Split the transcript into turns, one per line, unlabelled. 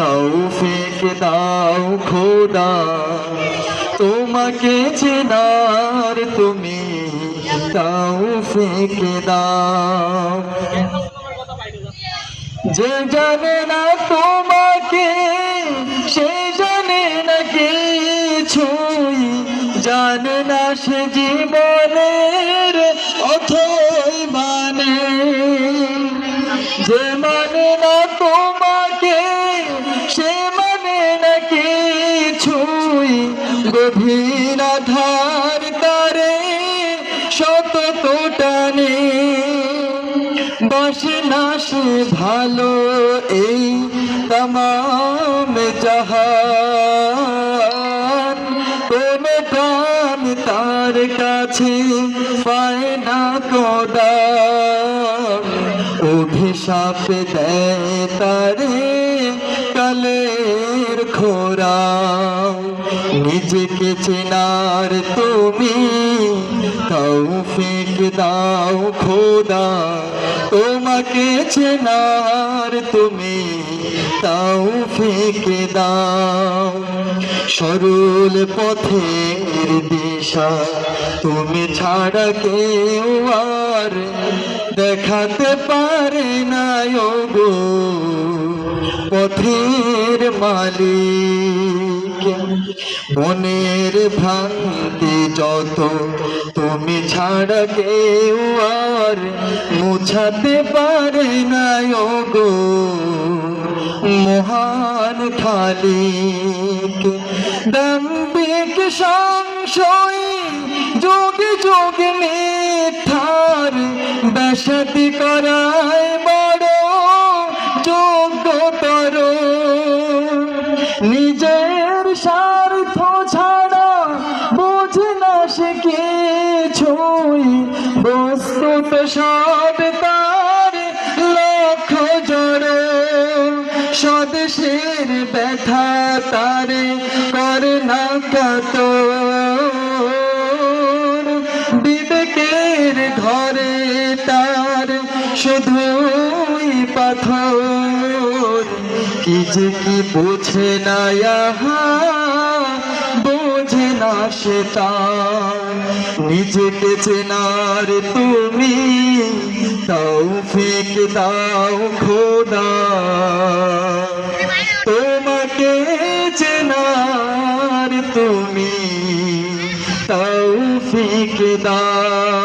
তৌফিক দাও, খোদা। তোমাকে চেনার তুমি তৌফিক দাও। যে জানে না তোমাকে, সে জানে না কিছুই। জানে না সে জীবনের অথই মানে। যে মানে না তোমাকে কিছুই গভীর আধার তারে শত টানে বসে না সে ভালো এই তমাম জাহান। কোন প্রাণ তার কাছে পায় না কোদা অভিশাপ দেয় তারে কালের খোরা নিজেকে চেনার তুমি তৌফিক দাও খোদা, তোমাকে চেনার তুমি তাও তৌফিক দাও। সরল পথের দিশা, তুমি ছাড়া কেউ আর দেখাতে পারে না গো পথের মালিক মনের ভাঙতে যত। তুমি ছাড়া কেউ আর মুছাতে পারে না গো মহান খালিক। দাম্বিক সংশয় যোগে যোগ মিথ্যার বেসাতি করায় সে কিছুই বস্তুত সব তার লক্ষ্য জড়। স্বদেশের ব্যথা তারে করে না কত বিবেকের ঘরে তার শুধুই পাথর। কি যে কি বোঝে না নিজেকে চেনার তুমি তাও ফিক দাও খোদা। তোমাকে চেনার তুমি তাও ফিক দাও।